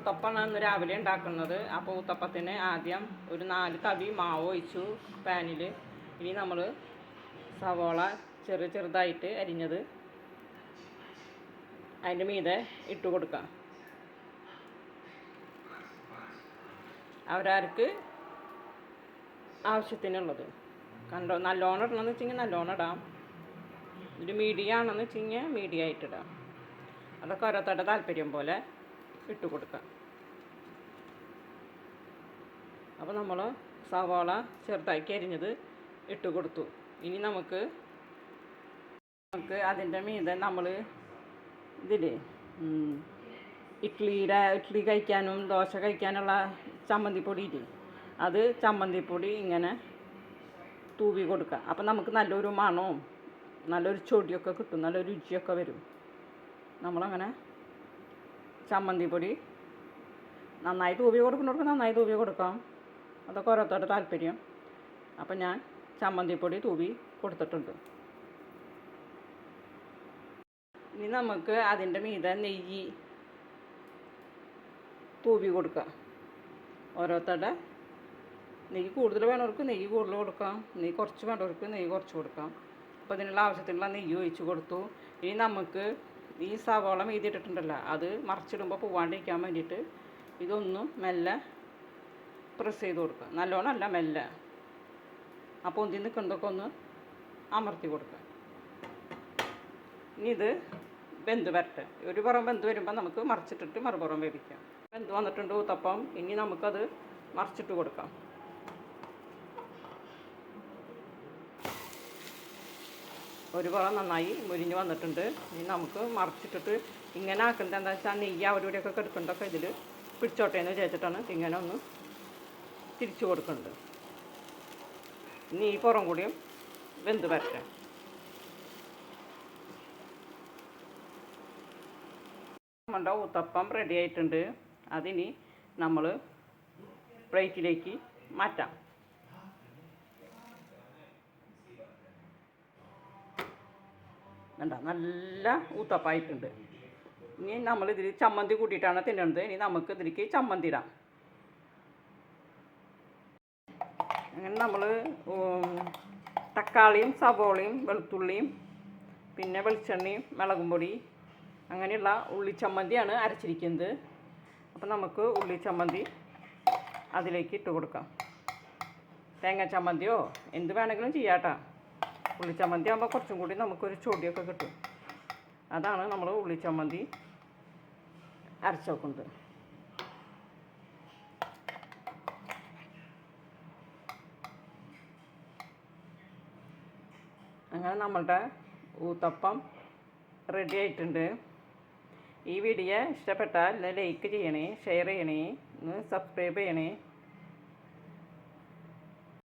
ഊത്തപ്പമാണ് ഇന്ന് രാവിലെ ഉണ്ടാക്കുന്നത്. അപ്പോൾ ഊത്തപ്പത്തിന് ആദ്യം ഒരു നാല് തവി മാവ് ഒഴിച്ചു പാനിൽ ഇനി നമ്മൾ സവോള ചെറു ചെറുതായിട്ട് അരിഞ്ഞത് അതിന്റെ മീതെ ഇട്ട് കൊടുക്കാം. അവരാർക്ക് ആവശ്യത്തിനുള്ളത്. കണ്ടോ? നല്ലോണം ഇടണമെന്ന് വെച്ചെങ്കിൽ നല്ലോണം ഇടാം. ഒരു മീഡിയ ആണെന്ന് വെച്ച് മീഡിയം മീഡിയ ആയിട്ടിടാം അതൊക്കെ ഓരോരുത്തരുടെ താല്പര്യം പോലെ. ഇട്ട് അപ്പോൾ നമ്മൾ സവാള ചെറുതാക്കി അരിഞ്ഞത് ഇട്ട് കൊടുത്തു ഇനി നമുക്ക് നമുക്ക് അതിന്റെ മീതെ നമ്മൾ ഇതില്ലേ ഇഡ്ലിയുടെ ഇഡ്ഡലി കഴിക്കാനും ദോശ കഴിക്കാനുള്ള ചമ്മന്തിപ്പൊടി ഇല്ലേ അത് ചമ്മന്തിപ്പൊടി ഇങ്ങനെ തൂവി കൊടുക്കുക. അപ്പം നമുക്ക് നല്ലൊരു മണവും നല്ലൊരു ചൊടിയൊക്കെ കിട്ടും നല്ലൊരു രുചിയൊക്കെ വരും. നമ്മളങ്ങനെ ചമ്മന്തിപ്പൊടി നന്നായി തൂവി കൊടുക്കുന്നവർക്ക് നന്നായി തൂവി കൊടുക്കാം. അതൊക്കെ ഓരോരുത്തരുടെ താല്പര്യം. അപ്പം ഞാൻ ചമ്മന്തിപ്പൊടി തൂവി കൊടുത്തിട്ടുണ്ട്. ഇനി നമുക്ക് അതിന്റെ മീതെ നെയ്യ് തൂവി കൊടുക്കാം. ഓരോരുത്തരുടെ നെയ്യ് കൂടുതൽ വേണവർക്ക് നെയ്യ് കൂടുതൽ കൊടുക്കാം. നെയ്യ് കുറച്ച് വേണ്ടവർക്ക് നെയ്യ് കുറച്ച് കൊടുക്കാം. അപ്പോൾ അതിനുള്ള ആവശ്യത്തിനുള്ള നെയ്യ് ഒഴിച്ച് കൊടുത്തു. ഇനി നമുക്ക് ഈ സവോള എഴുതിയിട്ടിട്ടുണ്ടല്ലോ. അത് മറിച്ചിടുമ്പോൾ പോവാണ്ടിരിക്കാൻ വേണ്ടിയിട്ട് ഇതൊന്നും മെല്ലെ പ്രസ് ചെയ്ത് കൊടുക്കുക. നല്ലോണം അല്ല മെല്ലെ. അപ്പോൾ ഒന്നിൽ നിൽക്കുന്നതൊക്കെ ഒന്ന് അമർത്തി കൊടുക്കുക. ഇനി ഇത് ബന്ധ് വരട്ടെ. ഒരു പുറം ബന്ധു വരുമ്പോൾ നമുക്ക് മറിച്ചിട്ടിട്ട് മറുപുറം വേവിക്കാം. ബന്ധു വന്നിട്ടുണ്ട് ഊത്തപ്പം. ഇനി നമുക്കത് മറിച്ചിട്ട് കൊടുക്കാം. ഒരു കുളം നന്നായി മുരിഞ്ഞ് വന്നിട്ടുണ്ട്. ഇനി നമുക്ക് മറിച്ചിട്ടിട്ട് ഇങ്ങനെ ആക്കുന്നത് എന്താ വെച്ചാൽ നെയ്യ് അവിടെ ഇവിടെയൊക്കെ കിടക്കുന്നുണ്ടൊക്കെ ഇതിൽ പിടിച്ചോട്ടെ എന്ന് വിചാരിച്ചിട്ടാണ് ഇങ്ങനെ ഒന്ന് തിരിച്ചു കൊടുക്കുന്നത്. ഇനി ഈ പുറം കൂടിയും വെന്ത് വരട്ടെ. നമ്മുടെ ഊത്തപ്പം റെഡി ആയിട്ടുണ്ട്. അതിനി നമ്മൾ പ്ലേറ്റിലേക്ക് മാറ്റാം. വേണ്ട നല്ല ഊത്തപ്പായിട്ടുണ്ട്. ഇനി നമ്മൾ ഇതിൽ ചമ്മന്തി കൂട്ടിയിട്ടാണ് തിന്നണത്. ഇനി നമുക്ക് ഇതിലേക്ക് ചമ്മന്തി ഇടാം. അങ്ങനെ നമ്മൾ തക്കാളിയും സവോളയും വെളുത്തുള്ളിയും പിന്നെ വെളിച്ചെണ്ണയും മുളകും പൊടി അങ്ങനെയുള്ള ഉള്ളിച്ചമ്മന്തിയാണ് അരച്ചിരിക്കുന്നത്. അപ്പം നമുക്ക് ഉള്ളിച്ചമ്മന്തി അതിലേക്ക് ഇട്ട് കൊടുക്കാം. തേങ്ങ ചമ്മന്തിയോ? എന്ത് വേണമെങ്കിലും ചെയ്യാട്ടാ ഉള്ളിച്ചമ്മന്തി ആകുമ്പോൾ കുറച്ചും കൂടി നമുക്കൊരു ചൊടിയൊക്കെ കിട്ടും. അതാണ് നമ്മൾ ഉള്ളിച്ചമ്മന്തി അരച്ച് വെക്കുന്നത് അങ്ങനെ നമ്മളുടെ ഊത്തപ്പം റെഡി ആയിട്ടുണ്ട്. ഈ വീഡിയോ ഇഷ്ടപ്പെട്ടാൽ ലൈക്ക് ചെയ്യണേ ഷെയർ ചെയ്യണേ സബ്സ്ക്രൈബ് ചെയ്യണേ.